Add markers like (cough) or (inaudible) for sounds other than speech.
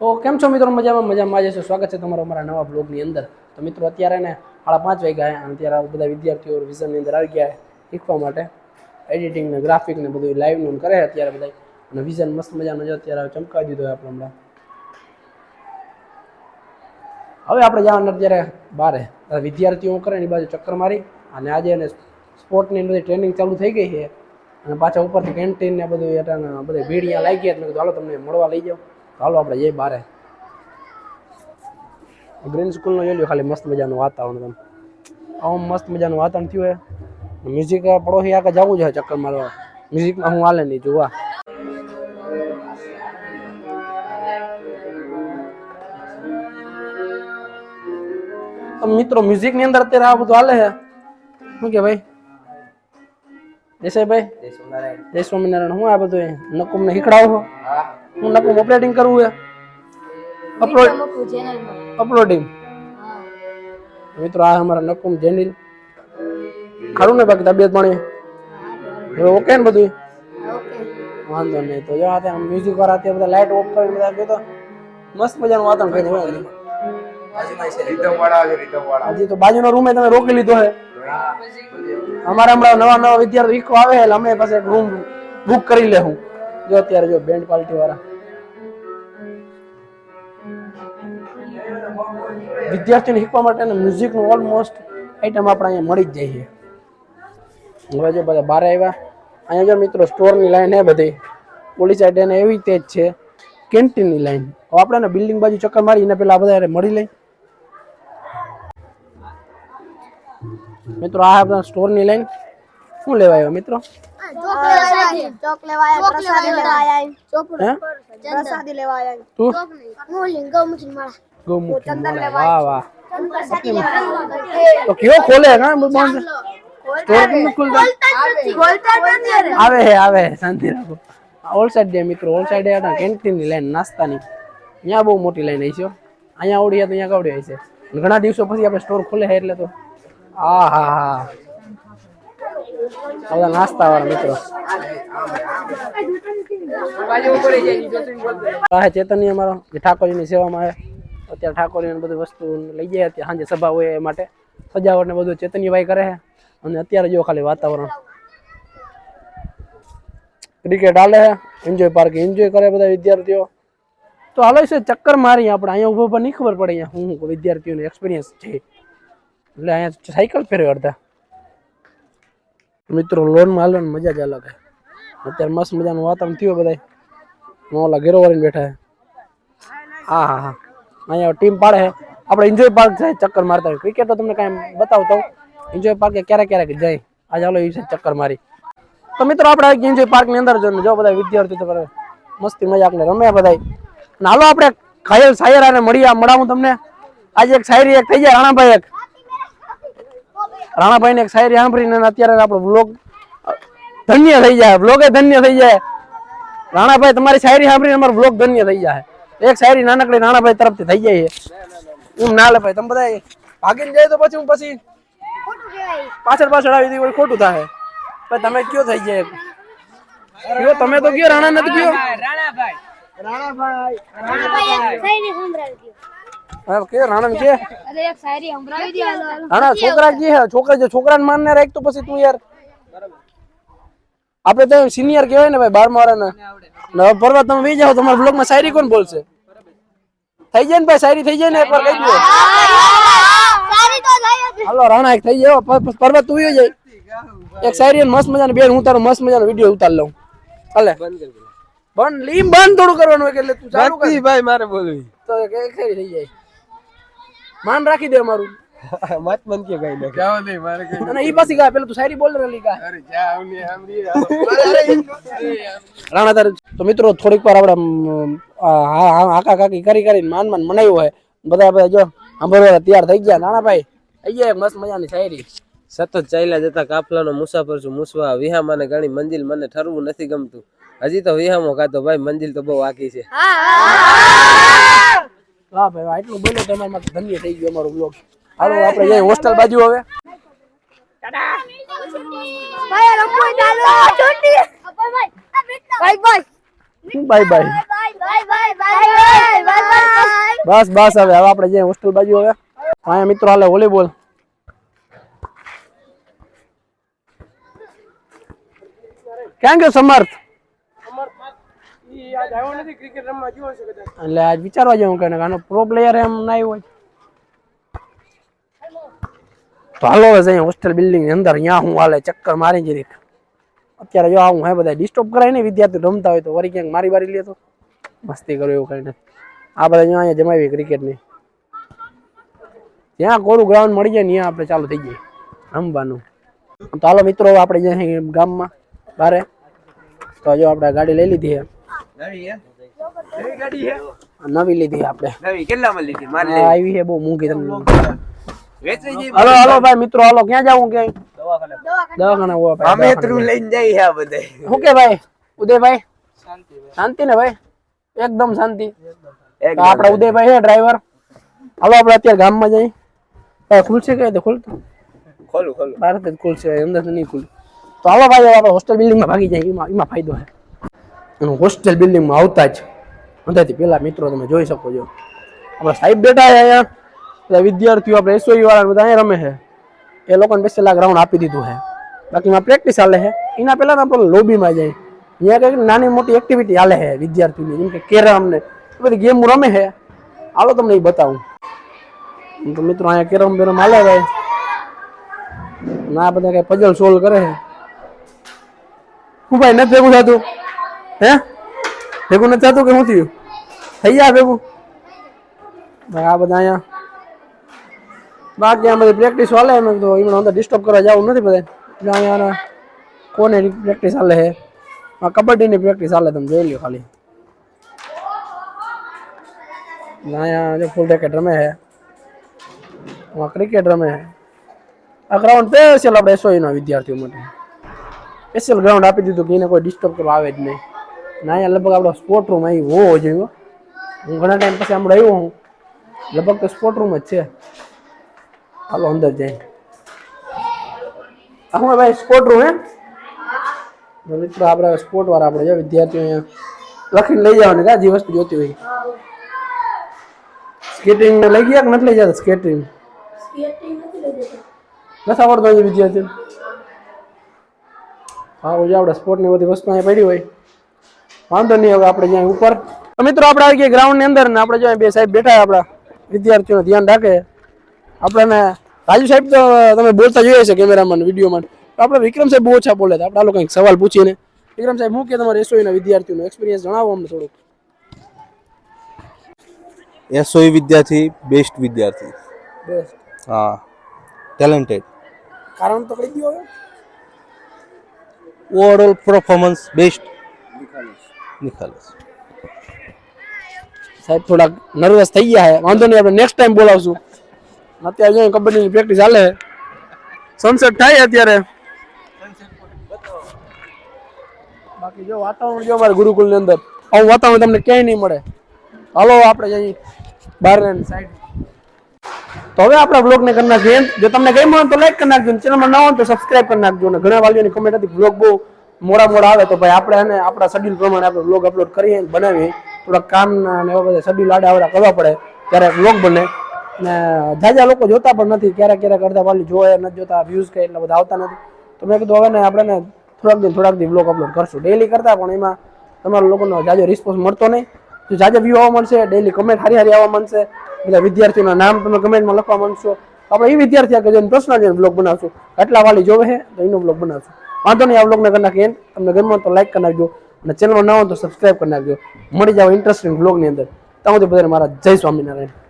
તો કેમ છો મિત્રો? મજામાં મજામાં. આજે છે સ્વાગત છે તમારો અમારા નવા બ્લોગની અંદર? તો મિત્રો, અત્યારે ને સાડા પાંચ વાગ્યા અને અત્યારે બધા વિદ્યાર્થીઓ વિઝનની અંદર આવી ગયા શીખવા માટે. એડિટિંગ ને ગ્રાફિક ને બધું લાઈવનું કરે અત્યારે બધા અને વિઝન મસ્ત મજાનો છે અત્યારે ચમકાવી દીધો આપણે હમણાં. હવે આપણે જવાના અત્યારે બારે. વિદ્યાર્થીઓ કરે એની બાજુ ચક્કર મારી અને આજે એને સ્પોર્ટની બધી ટ્રેનિંગ ચાલુ થઈ ગઈ છે. અને પાછા ઉપરથી કેન્ટીન ને બધું એટલે બધી ભીડ અહીંયા લાગી ગયા મેં કીધું, હાલો, તમને મળવા લઈ જાઓ હાલો આપણે જઈએ બારે. ગ્રીન સ્કૂલનો જોઈ લ્યો ખાલી મસ્ત મજાનું વાતાવરણ તમે આવું મસ્ત મજાનું વાતાવરણ થયું હે. મ્યુઝિક પડોશી આગળ જવું છે ચક્કર મારવા મ્યુઝિકમાં હું હાલે નહીં જોવા મિત્રો મ્યુઝિકની અંદર અત્યારે આ બધું હાલે છે શું કે ભાઈ? દેસાઈભાઈ જય સ્વામિનારાયણ. હું આ બધું નકુમને શીખડાવો છો? હું નકું ઓપરેટિંગ કરવું છે? અપલોડ અપલોડિંગ મિત્રો આ અમારા નકુમ જેનિલ. ખરું ને બાકી તબિયત પાણી? હવે ઓકે ને બધું વાંધો નહીં તો જો આ મ્યુઝિક વાળા અત્યારે બધા લાઇટ ઓફ કરીને બધા ગયો તો મસ્ત મજાનું વાતાવરણ ભાઈ હોય હજી તો બાજુનો રૂમે તમે રોકી લીધો છે અમારે હમણાં નવા નવા વિદ્યાર્થી શીખવા આવે એટલે અમે પાસે રૂમ બુક કરી લે હું જો અત્યારે જો બેન્ડ પાર્ટી વાળા. વિદ્યાર્થીઓને શીખવા માટે મ્યુઝિકનું ઓલમોસ્ટ આઈટમ આપણે અહીંયા મળી જ જાય છે. હવે જો બધા બારે આવ્યા. અહીંયા જો મિત્રો સ્ટોરની લાઈન હે બધી. પોલીસ સાઈડ એને એવી તેજ છે કેન્ટીનની લાઈન. હવે આપણે ને બિલ્ડિંગ બાજુ ચક્કર મારી એને પહેલાં બધા મળી લઈ. મિત્રો આ આપણા સ્ટોરની લાઈન. શું લેવા આવ્યો મિત્રો? ચોક લેવા આયા પ્રસાદી લેવા આયા હે પ્રસાદી લેવા આયા તું હું લિંગો મુસ્લિમ માળા ગૌમુખી મોલા. વાહ વાહ તો કયો ખોલે હા બંધ સ્ટોર કેમ ખુલતા આવે હે આવે હે શાંતિ રાખો ઓલ સાઈડ દે મિત્રો ઓલ સાઈડ આ કેન્ટીનની લાઈન નાસ્તાની અહીંયા બહુ મોટી લાઈન આવી છે હો. અહીંયા આવડી તો અહીંયા કવડી આવી છે અને ઘણા દિવસો પછી આપણે સ્ટોર ખોલે છે એટલે તો આ હા હા આ બધા નાસ્તા વાળા મિત્રો આ ચેતનની અમારો જે ઠાકોરજીની સેવામાં આવે અત્યારે ઠાકોરજીને બધી વસ્તુ લઈ જાય અત્યારે સાંજે સભા હોય એ માટે. સજાવટ ને બધું ચેતનજીભાઈ કરે છે. અને અત્યારે જો ખાલી વાતાવરણ. ક્રિકેટ હાલે છે. એન્જોય પાર્ક એન્જોય કરે બધા વિદ્યાર્થીઓ. તો હાલો છે, ચક્કર મારી આપણે. અહીંયા ઊભો ઊભા નહીં ખબર પડે. અહીંયા હું હું વિદ્યાર્થીઓને એક્સપિરિયન્સ છે. એટલે અહીંયા સાયકલ ફેરવે અડધા. મિત્રો લોનમાં હાલવાની મજા જ અલગ છે. અત્યારે મસ્ત મજાનું વાતાવરણ થયું બધા ઓલા ઘેરો વાળીને બેઠા છે. હા હા હા. અહીંયા ટીમ પાડે છે. આપણે એન્જોય પાર્ક જાય ચક્કર મારતા હોય. ક્રિકેટ તો તમને કાંઈ બતાવતો એન્જોય પાર્કે ક્યારેક ક્યારેક જાય. આજે હાલો એ છે ચક્કર મારી. તો મિત્રો આપણે એન્જોય પાર્કની અંદર જો જો બધા વિદ્યાર્થીઓ તો બધા મસ્તી મજાકને ને રમે બધા અને હાલો આપણે ખાયલ શાયર અને મળીએ મળાવું તમને. આજે એક શાયરી એક થઈ જાય, રાણાભાઈ એક. રાણાભાઈને એક શાયરી સાંભળીને અત્યારે આપણો બ્લોગ ધન્ય થઈ જાય. બ્લોગે ધન્ય થઈ જાય. રાણાભાઈ, તમારી શાયરી સાંભળીને અમારો બ્લોગ ધન્ય થઈ જાય. એક શાયરી નાનકડી રાણાભાઈ તરફથી થઈ જાય એમ ના લે ભાઈ, તમે બધા ભાગીને જાય તો પછી હું પછી પાછળ પાછળ આવી દીધી ખોટું થાય. પણ તમે કયો થઈ જાય? કયો? તમે તો કયો, રાણા નથી કયો? હા, કયો, રાણા ને કે અરે એક શાયરી સંભળાવી દે હાલો હાલો રાણા, છોકરા કે હે છોકરા જો છોકરાને માનને રાખ તો સિનિયર કહેવાય ને ભાઈ, બારમા વાળાના. ને પર્વત તમે વી જાઓ તમારા બ્લોગમાં શાયરી કોણ બોલશે? થઈ જાય ને ભાઈ શાયરી થઈ જાય ને એકવાર કહી દો હાલો રાણા એક થઈ જાય પર્વત તું જાય એક શાયરી મસ્ત મજાની બેન હું તારો મસ્ત મજાનો વીડિયો ઉતાર લઉં. હાલે. બંધ લીમ બંધ થોડું કરવાનું એટલે તું ચાલુ ભાઈ મારે બોલવી. તો થઈ જાય. માન રાખી દે અમારું. (laughs) મત મન કે ગઈ ના જાવ નહીં મારે કઈ અને ઈ પાછી ગા પેલા તું શાયરી બોલ રેલી ગા. અરે જાવ ને સાંભળી (laughs) રાણા તાર તો મિત્રો થોડીક વાર આપણે હાકા કાકી કરી કરીને માન માન મનાવ્યું હોય. બધા બધા જો સાંભળવા તૈયાર થઈ ગયા. નાના ભાઈ થઈ ગયા એક મસ્ત મજાની શાયરી સતત ચાલ્યા જતા કાફલાનો મુસાફર છું મુસવા વિહામાને ઘણી મંજિલ મને ઠરવું નથી ગમતું. હજી તો વિહામો કાતો ભાઈ મંજિલ તો બહુ વાકી છે. હા ભાઈ આટલું બોલો તો ધન્ય થઈ ગયો અમારું બ્લોગ હાલો, આપણે જઈએ હોસ્ટેલ બાજુ હવે. બાય બાય બસ બસ, હવે હવે આપણે જઈએ હોસ્ટેલ બાજુ હવે. અહીંયા મિત્રો હાલે વોલીબોલ ક્યાં ગયો સમર્થ? એટલે આજ વિચારવા જેવું કે આનો પ્રો પ્લેયર એમ ના હોય. તો હાલો હવે જઈએ હોસ્ટેલ બિલ્ડિંગની અંદર અહીંયા હું હાલે ચક્કર મારી જરીક અત્યારે જો આવું હે બધા ડિસ્ટર્બ કરાય ને વિદ્યાર્થી રમતા હોય તો વળી ક્યાંક મારી બારી લે તો. મસ્તી કર્યો એવું કઈ નથી. આ બધા જો અહીંયા જમાવી ક્રિકેટની જ્યાં કોરું ગ્રાઉન્ડ મળી જાય ને ત્યાં આપણે ચાલુ થઈ જાય. રમવાનું. તો હાલો મિત્રો આપણે જ્યાં ગામમાં બારે. તો જો આપણે ગાડી લઈ લીધી છે નવી હે? નવી ગાડી હે? નવી લીધી આપણે. કેટલામાં લીધી? આવી છે બહુ મૂકી તમને. હાલો હલો ભાઈ મિત્રો હાલો ક્યાં જાવું કે? દવાખાને. દવાખાના. હોવા ભાઈ અમે ત્રુ લઈને જઈએ આ બધે. શું કે ભાઈ? ઉદયભાઈ? શાંતિ ને ભાઈ? એકદમ શાંતિ. આપડા ઉદયભાઈ છે ડ્રાઈવર હાલો આપણે અત્યારે ગામમાં જઈ ખુલશે કે તો ખુલતું? ખોલું ખોલું. ભારત જ ખુલશે અંદર તો નહીં ખુલ્યું તો હાલો ભાઈ આપણે હોસ્ટેલ બિલ્ડિંગમાં ભાગી જાય એમાં એમાં ફાયદો છે. અને હોસ્ટેલ બિલ્ડિંગમાં આવતા જ અંદરથી પેલા મિત્રો તમે જોઈ શકો છો. આપણા સાહેબ બેઠા છે અહીંયા. બધા વિદ્યાર્થીઓ આપણે એસઓઈ વાળા બધા અહીંયા રમે છે. એ લોકોને બેસેલા ગ્રાઉન્ડ આપી દીધું છે. બાકીમાં પ્રેક્ટિસ હાલે છે. એના પહેલા આપણે લોબીમાં જાય. અહીંયા કંઈક નાની મોટી એક્ટિવિટી હાલે છે વિદ્યાર્થીઓની. જેમ કે કેરમ ને એ બધી ગેમ રમે છે. હાલો તમને એ બતાવું. તો મિત્રો અહીંયા કેરમ બેરમ હાલે ભાઈ ના બધા કઈ પઝલ સોલ્વ કરે છે. હું ભાઈ નથી ભેગું થતું? હે? ભેગું નથી થતું કે શું થયું? થઈ જાય ભેગું? ભાઈ આ બધા અહીંયા બાકી આ બધી પ્રેક્ટિસ હાલે એમ તો એમણે અંદર ડિસ્ટર્બ કરવા જવું નથી બધા અહીંયા કોને પ્રેક્ટિસ હાલે છે આ કબડ્ડીની પ્રેક્ટિસ હાલે તમે જોઈ લો ખાલી. અહીંયા જો ફૂલ રેકેટ રમે છે આમાં ક્રિકેટ રમે છે આ ગ્રાઉન્ડ સ્પેશિયલ આપણે એસઓઈના વિદ્યાર્થીઓ માટે. સ્પેશિયલ ગ્રાઉન્ડ આપી દીધું કે એને કોઈ ડિસ્ટર્બ કરવા આવે જ નહીં. ને અહીંયા લગભગ આપણો સ્પોર્ટ રૂમ અહીં હોવો જોઈએ હું. ઘણા ટાઈમ પછી હમણાં આવ્યો હું. લગભગ તો સ્પોર્ટ રૂમ જ છે. હાલો અંદર જઈ હું ભાઈ સ્પોર્ટ રૂમ હે મિત્રો આપણે સ્પોર્ટ વાળા આપણે જો વિદ્યાર્થીઓ અહીંયા લખીને લઈ જવાની કા જે વસ્તુ જોતી હોય. સ્કેટિંગ લઈ ગયા કે નથી લઈ જતા? સ્કેટિંગ નથી આવડતો હજી વિદ્યાર્થીઓ? હા ઓજા આપણે સ્પોર્ટની બધી વસ્તુ અહીંયા પડી હોય. વાંધો નહીં હવે આપણે જ્યાં ઉપર. મિત્રો આપણે આવી ગયા ગ્રાઉન્ડની અંદર ને આપણે જો બે સાહેબ બેઠા આપણા. વિદ્યાર્થીઓનું ધ્યાન રાખે. આપણને રાજુ સાહેબ તો તમે બોલતા જોઈએ છે કેમેરામાં વિડીયોમાં. તો આપણે વિક્રમ સાહેબ બહુ ઓછા બોલે આપણે આ લોકો કંઈક સવાલ પૂછીને. વિક્રમ સાહેબ હું કે તમારે એસઓઈના વિદ્યાર્થીઓનો એક્સપિરિયન્સ જણાવો અમને થોડુંક? એસઓઈ વિદ્યાર્થી બેસ્ટ વિદ્યાર્થી. બેસ્ટ હા. ટેલેન્ટેડ કારણ તો કહી દો હવે? ઓવરઓલ પરફોર્મન્સ બેસ્ટ નિખાલસ. સાહેબ થોડાક નર્વસ થઈ ગયા છે વાંધો નહીં આપણે નેક્સ્ટ ટાઈમ બોલાવશું. અત્યારે અહીં કબડ્ડીની પ્રેક્ટિસ ચાલે. સનસેટ થાય અત્યારે. બાકી જો વાતાવરણ જો અમારે ગુરુકુલની અંદર. આવું વાતાવરણ તમને ક્યાંય નહીં મળે. હાલો આપણે જઈએ બહાર સાઈડ તો હવે આપણા બ્લોગને કરી નાખીએ જો તમને ગમ્યું હોય તો લાઈક કરી નાખજો ચેનલમાં ન હોય તો સબસ્ક્રાઈબ કરી નાખજો. અને ઘણા વાલીઓની કમેન્ટ હતી બ્લોગ બહુ મોડા મોડા આવે તો ભાઈ આપણે એને આપણા શેડ્યુલ પ્રમાણે આપણે બ્લોગ અપલોડ કરીએ બનાવીએ. થોડા કામના અને એવા બધા શેડ્યુલ આડા આવડા કરવા પડે. ત્યારે બ્લોગ બને. અને જાજા લોકો જોતા પણ નથી, ક્યારેક ક્યારેક અડધા વાલી જોવે, નથી જોતા વ્યૂઝ કે એટલા બધા આવતા નથી. તો મેં કીધું હવે ને આપણે ને થોડાક દિન થોડાક દિન બ્લોગ અપલોડ કરશું. ડેલી કરતા પણ એમાં તમારા લોકોનો જાજો રિસ્પોન્સ મળતો નહીં. તો જાજો વ્યૂ આવવા મળશે ડેલી કમેન્ટ હારી હારી આવવા મળશે. બધા વિદ્યાર્થીઓના નામ તમે કમેન્ટમાં લખવા માંગશો. આપણે એ વિદ્યાર્થી આગળ જઈને પર્સનલ બ્લોગ બનાવશું. આટલા વાલી જોવે છે તો એનો બ્લોગ બનાવશું. વાંધો નહીં, આ બ્લોગને કરી નાખીએ તમને ગમે તો લાઈક કરી નાખજો. અને ચેનલમાં ન હોય તો સબસ્ક્રાઈબ કરી નાખજો. મળી જાવ ઇન્ટરેસ્ટિંગ બ્લોગની અંદર. ત્યાં સુધી બધાને મારા જય સ્વામિનારાયણ.